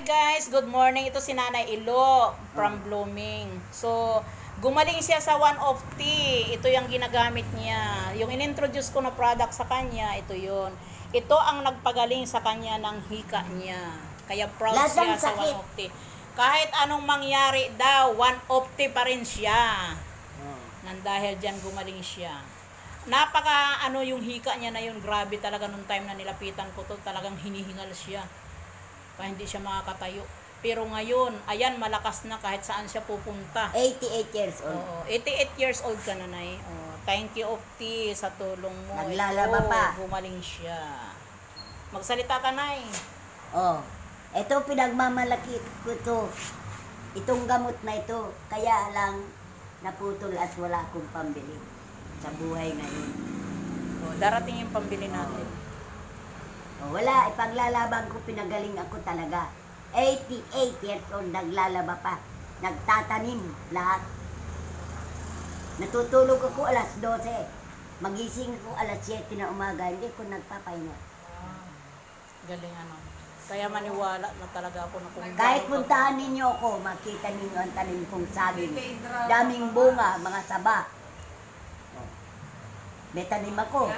Hi guys, good morning. Ito si Nanay Ilo from Blooming. So, gumaling siya sa one of tea. Ito yung ginagamit niya. Yung inintroduce ko na product sa kanya, ito yun. Ito ang nagpagaling sa kanya ng hika niya. Kaya proud Lahat siya ng sa sakit. one of tea. Kahit anong mangyari daw, one of tea pa rin siya. Nang dahil dyan gumaling siya. Napaka ano yung hika niya na yun, grabe talaga nung time na nilapitan ko to, talagang hinihingal siya. Kaya hindi siya makakatayo. Pero ngayon, ayan, malakas na kahit saan siya pupunta. 88 years old. Oo, 88 years old ka na, Nay. Oh, thank you, Opti, sa tulong mo. Naglalaba Ito, pa. Gumaling siya. Magsalita ka, Nay. Oh. Ito pinagmamalaki ko to. Itong gamot na ito. Kaya lang naputol at wala akong pambili sa buhay ngayon. Oh, darating yung pambili natin. Oh, wala, ipaglalaban ko, pinagaling ako talaga. 88 years old, naglalaba pa. Nagtatanim lahat. Natutulog ako alas 12. Magising ko alas 7 na umaga, hindi ko nagpapahinga. Galing ano. Kaya maniwala na talaga ako na kung Kahit puntahan ninyo ako, makita ninyo ang tanim kong saging. Daming bunga, mga saba. May tanim ako.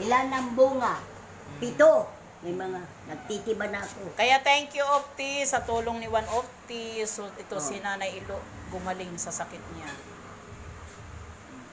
Ilan ang bunga? Pito. May mga nagtitiba na ako. Kaya thank you, Opti, sa tulong ni Juan Opti. So, ito Oh. si Nanay Ilo, gumaling sa sakit niya.